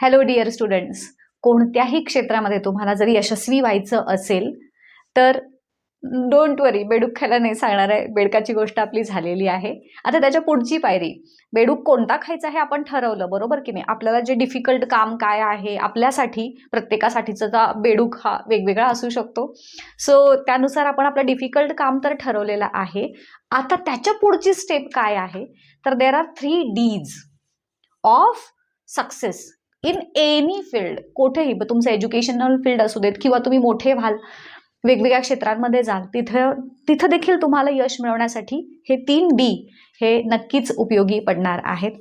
Hello dear students कोणत्याही क्षेत्रामध्ये तुम्हाला जर यशस्वी व्हायचं असेल तर डोंट वरी बेडूक खायला नाही सांगणार आहे. बेडकाची गोष्ट आपली झालेली आहे. आता त्याच्या पुढची पायरी. बेडूक कोणता खायचा हे आपण ठरवलं बरोबर की नाही? आपल्याला जे डिफिकल्ट काम काय आहे आपल्यासाठी प्रत्येकासाठीचं तर बेडूक हा वेगवेगळा असू शकतो. सो त्यानुसार आपण आपलं डिफिकल्ट काम तर ठरवलेलं आहे. आता त्याच्या पुढची स्टेप काय आहे? तर there are three Ds of success in any field कुठेही ब- तुमचं एज्युकेशनल फील्ड असू देत किंवा तुम्ही मोठे व्हाल वेगवेगळ्या क्षेत्रांमध्ये जाल तिथं तिथं देखील तुम्हाला यश मिळवण्यासाठी हे तीन डी हे नक्कीच उपयोगी पडणार आहेत.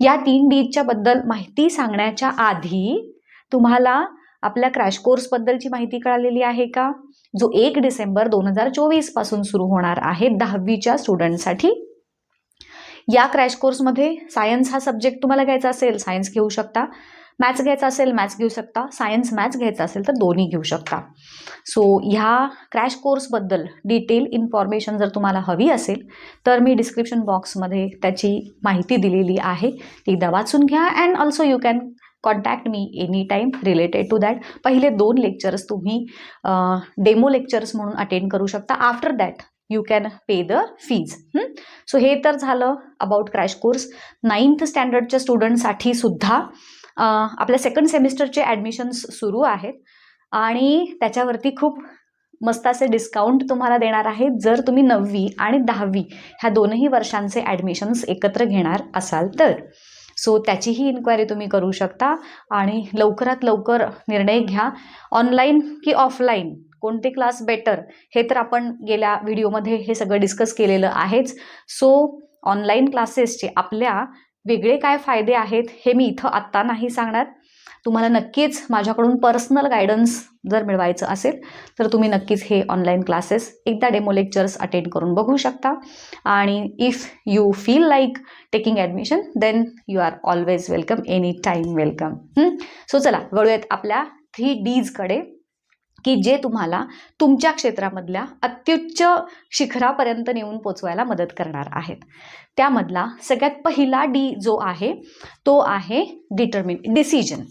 या तीन डीच्या बद्दल माहिती सांगण्याच्या आधी तुम्हाला आपल्या क्रॅश कोर्सबद्दलची माहिती कळालेली आहे का? जो एक डिसेंबर दोन हजार चोवीसपासून सुरू होणार आहे दहावीच्या स्टुडंटसाठी या क्रॅश कोर्समध्ये सायन्स हा सब्जेक्ट तुम्हाला घ्यायचा असेल सायन्स घेऊ शकता. मॅथ्स घ्यायचा असेल मॅथ्स घेऊ शकता. सायन्स मॅथ्स घ्यायचा असेल तर दोन्ही घेऊ शकता. सो ह्या क्रॅश कोर्सबद्दल डिटेल इन्फॉर्मेशन जर तुम्हाला हवी असेल तर मी डिस्क्रिप्शन बॉक्समध्ये त्याची माहिती दिलेली आहे. ती एकदा वाचून घ्या and also you can contact me any time related to that पहिले दोन लेक्चर्स तुम्ही डेमो लेक्चर्स म्हणून अटेंड करू शकता. After that you can pay the fees so हे तर झालं अबाउट क्रॅश कोर्स नाईन्थ स्टँडर्डच्या स्टुडंटसाठी सुद्धा आपल्या सेकंड सेमिस्टरचे ॲडमिशन्स सुरू आहेत. आणि त्याच्यावरती खूप मस्त असे डिस्काउंट तुम्हाला देणार आहेत जर तुम्ही नववी आणि दहावी ह्या दोनही वर्षांचे ॲडमिशन्स एकत्र घेणार असाल तर. सो त्याचीही इन्क्वायरी तुम्ही करू शकता आणि लवकरात लवकर निर्णय घ्या ऑनलाईन की ऑफलाईन कोणते क्लास बेटर हे तर आपण गेल्या व्हिडिओमध्ये हे सगळं डिस्कस केलेलं आहेच. सो ऑनलाईन क्लासेसचे आपल्या वेगळे काय फायदे आहेत हे मी इथं आत्ता नाही सांगणार. तुम्हाला नक्कीच माझ्याकडून पर्सनल गायडन्स जर मिळवायचं असेल तर तुम्ही नक्कीच हे ऑनलाईन क्लासेस एकदा डेमो लेक्चर्स अटेंड करून बघू शकता. आणि if you feel like taking admission then you are always welcome any time welcome so चला वळूयात आपल्या थ्री डीजकडे की जे तुम्हाला तुमच्या क्षेत्रामधल्या अत्युच्च शिखरापर्यंत नेऊन पोचवायला मदत करणार आहेत. त्यामधला सगळ्यात पहिला डी जो आहे तो आहे डिटर्मिन डिसिजन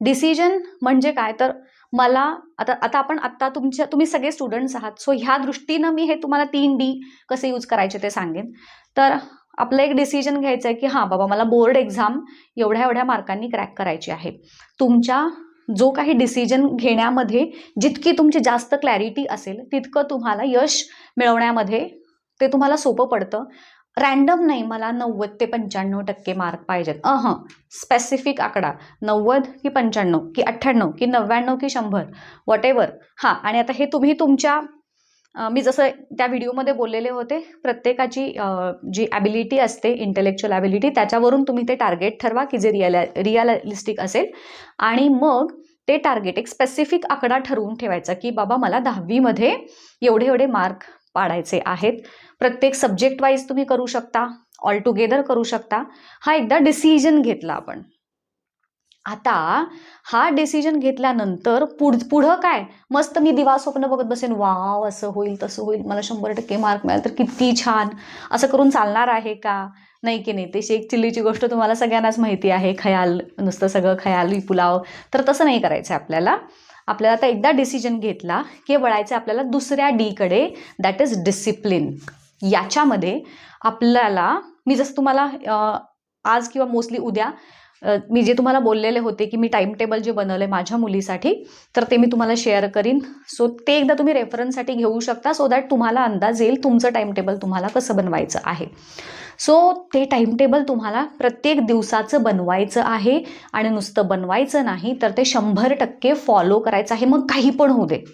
डिसिजन म्हणजे काय? तर मला आता आता आपण आत्ता तुमच्या तुम्ही सगळे स्टुडंट्स आहात सो ह्या दृष्टीनं मी हे तुम्हाला तीन डी कसे यूज करायचे ते सांगेन. तर आपलं एक डिसिजन घ्यायचं आहे की हां बाबा मला बोर्ड एक्झाम एवढ्या एवढ्या मार्कांनी क्रॅक करायची आहे. तुमच्या जो काही डिसिजन घेण्यामध्ये जितकी तुमची जास्त क्लॅरिटी असेल तितकं तुम्हाला यश मिळवण्यामध्ये ते तुम्हाला सोपं पडतं. रॅन्डम नाही मला नव्वद ते पंच्याण्णव टक्के मार्क पाहिजेत. अह स्पेसिफिक आकडा. नव्वद की पंच्याण्णव की अठ्ठ्याण्णव की नव्याण्णव की शंभर. वॉट हां आणि आता हे तुम्ही तुमच्या मी जसं त्या व्हिडिओमध्ये बोललेले होते प्रत्येकाची जी ॲबिलिटी असते इंटेलेक्च्युअल ॲबिलिटी त्याच्यावरून तुम्ही ते टार्गेट ठरवा की जे रिअल रिअलिस्टिक असेल. आणि मग ते टार्गेट एक स्पेसिफिक आकडा ठरवून ठेवायचा की बाबा मला दहावीमध्ये एवढे एवढे मार्क पाडायचे आहेत. प्रत्येक सब्जेक्ट वाईज तुम्ही करू शकता ऑल टुगेदर करू शकता. हा एकदा डिसिजन घेतला आपण. आता हा डिसिजन घेतल्यानंतर पुढ पुढं काय? मस्त मी दिवा स्वप्न बघत बसेन. वाव असं होईल तसं होईल. मला शंभर टक्के मार्क मिळाल तर किती छान. असं करून चालणार आहे का? नाही की नाही? ते शेख चिल्लीची गोष्ट तुम्हाला सगळ्यांनाच माहिती आहे. खयाल नुसतं सगळं खयाली पुलाव तर तसं नाही करायचं आहे आपल्याला. आपल्याला आता एकदा डिसिजन घेतला की वळायचं आहे आपल्याला दुसऱ्या डीकडे दॅट इज डिसिप्लिन याच्यामध्ये आपल्याला मी जसं तुम्हाला आज किंवा मोस्टली उद्या मी जे तुम्हाला बोललेले होते की मी टाईम टेबल जे बनवलं आहे माझ्या मुलीसाठी तर ते मी तुम्हाला शेअर करीन. सो ते एकदा तुम्ही रेफरन्ससाठी घेऊ शकता सो दॅट तुम्हाला अंदाज येईल तुमचं टाईम टेबल तुम्हाला कसं बनवायचं आहे. सो ते टाईम टेबल तुम्हाला प्रत्येक दिवसाचं बनवायचं आहे आणि नुसतं बनवायचं नाही तर ते शंभर टक्के फॉलो करायचं आहे. मग काही पण होऊ दे.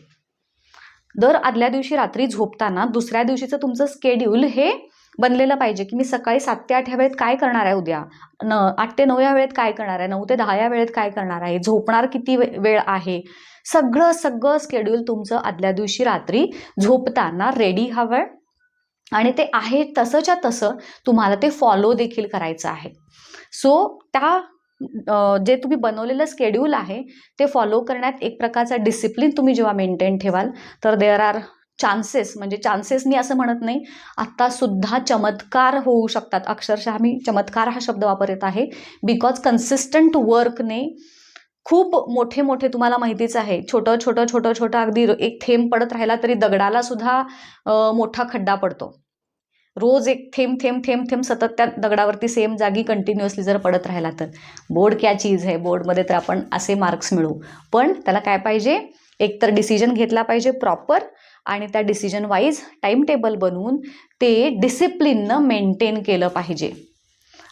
दर आदल्या दिवशी रात्री झोपताना दुसऱ्या दिवशीचं तुमचं स्केड्यूल हे बनलेलं पाहिजे की मी सकाळी सात ते आठ या वेळेत काय करणार आहे उद्या? न आठ ते नऊ या वेळेत काय करणार आहे? नऊ ते दहा या वेळेत काय करणार आहे? झोपणार किती वे वेळ आहे? सगळं सगळं स्केड्यूल तुमचं आदल्या दिवशी रात्री झोपताना रेडी हवं आणि ते आहे तसंच्या तसं तुम्हाला ते फॉलो देखील करायचं आहे. सो त्या जे तुम्ही बनवलेलं स्केड्यूल आहे ते फॉलो करण्यात एक प्रकारचा डिसिप्लिन तुम्ही जेव्हा मेंटेन ठेवाल तर देअर आर चान्सेस म्हणजे चान्सेसनी असं म्हणत नाही. आत्तासुद्धा चमत्कार होऊ शकतात. अक्षरशः मी चमत्कार हा शब्द वापरत आहे. बिकॉज कन्सिस्टंट वर्कने खूप मोठे मोठे तुम्हाला माहितीच आहे. छोटं छोटं छोटं छोटं अगदी एक थेंब पडत राहिला तरी दगडाला सुद्धा मोठा खड्डा पडतो. रोज एक थेंब थेंब थेंब थेंब सतत त्या दगडावरती सेम जागी कंटिन्युअसली जर पडत राहिला तर. बोर्ड क्या चीज आहे बोर्डमध्ये तर आपण असे मार्क्स मिळू. पण त्याला काय पाहिजे? एक तर डिसिजन घेतला पाहिजे प्रॉपर आणि त्या डिसिजन वाईज टाईम टेबल बनवून ते डिसिप्लिननं मेंटेन केलं पाहिजे.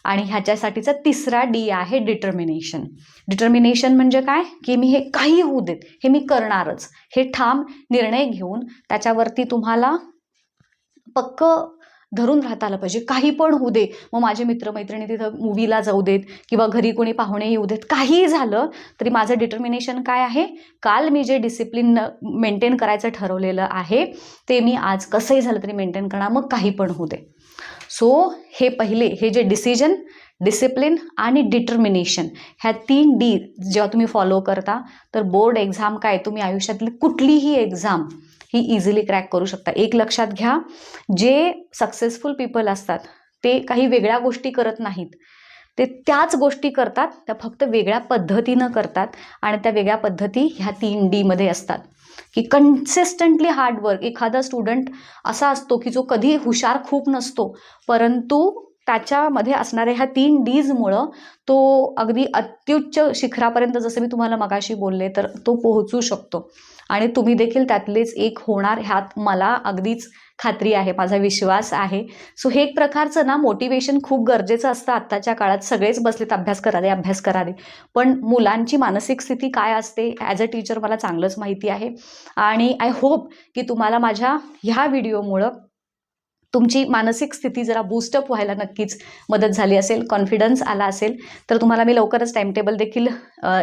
आणि ह्याच्यासाठीचा तिसरा डी आहे डिटर्मिनेशन डिटर्मिनेशन म्हणजे काय? की मी हे काही होऊ देत हे मी करणारच. हे ठाम निर्णय घेऊन त्याच्यावरती तुम्हाला पक्क धरून राहता आलं पाहिजे. काही पण होऊ दे. मग माझे मित्रमैत्रिणी तिथं मूवीला जाऊ देत किंवा घरी कोणी पाहुणे येऊ देत. काहीही झालं तरी माझं डिटर्मिनेशन काय आहे? काल मी जे डिसिप्लिन मेंटेन करायचं ठरवलेलं आहे ते मी आज कसंही झालं तरी मेंटेन करणार. मग काही पण होऊ दे. सो हे पहिले हे जे डिसिजन डिसिप्लिन आणि डिटर्मिनेशन ह्या तीन डी जेव्हा तुम्ही फॉलो करता तर बोर्ड एक्झाम काय? तुम्ही आयुष्यातली कुठलीही एक्झाम ही इझिली क्रॅक करू शकता. एक लक्षात घ्या जे सक्सेसफुल पीपल असतात ते काही वेगळ्या गोष्टी करत नाहीत. ते त्याच गोष्टी करतात त्या फक्त वेगळ्या पद्धतीनं करतात आणि त्या वेगळ्या पद्धती ह्या तीन डीमध्ये असतात. की कन्सिस्टंटली हार्डवर्क एखादा स्टुडंट असा असतो की जो कधी हुशार खूप नसतो परंतु त्याच्यामध्ये असणाऱ्या ह्या तीन डीजमुळं तो अगदी अत्युच्च शिखरापर्यंत जसं मी तुम्हाला मगाशी बोलले तर तो पोहोचू शकतो. आणि तुम्ही देखील त्यातलेच एक होणार ह्यात मला अगदीच खात्री आहे माझा विश्वास आहे. सो हे एक प्रकारचं ना मोटिवेशन खूप गरजेचं असतं आत्ताच्या काळात. सगळेच बसलेत अभ्यास करा दे अभ्यास करा दे पण मुलांची मानसिक स्थिती काय असते ॲज अ टीचर मला चांगलंच माहिती आहे. आणि आय होप की तुम्हाला माझ्या ह्या व्हिडिओमुळं तुमची मानसिक स्थिती जरा बूस्टअप व्हायला नक्कीच मदत झाली असेल कॉन्फिडन्स आला असेल. तर तुम्हाला मी लवकरच टाईमटेबल देखील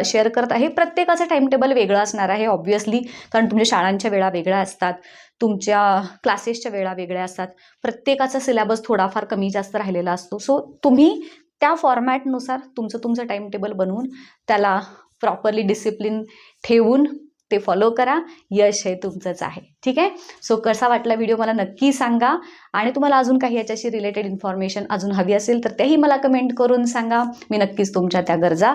शेअर करत आहे. प्रत्येकाचं टाईमटेबल वेगळं असणार आहे ऑब्व्हियसली कारण तुमच्या शाळांच्या वेळा वेगळ्या असतात. तुमच्या क्लासेसच्या वेळा वेगळ्या असतात. प्रत्येकाचा सिलेबस थोडाफार कमी जास्त राहिलेला असतो. सो तुम्ही त्या फॉर्मॅटनुसार तुमचं तुमचं टाईमटेबल बनवून त्याला प्रॉपरली डिसिप्लिन ठेवून ते फॉलो करा. यश हे तुमचंच आहे. ठीक आहे? सो कसा वाटला व्हिडिओ मला नक्की सांगा. आणि तुम्हाला अजून काही याच्याशी रिलेटेड इन्फॉर्मेशन अजून हवी असेल तर तेही मला कमेंट करून सांगा. मी नक्कीच तुमच्या त्या गरजा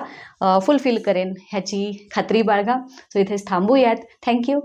फुलफिल करेन ह्याची खात्री बाळगा. सो इथेच थांबूयात. थँक्यू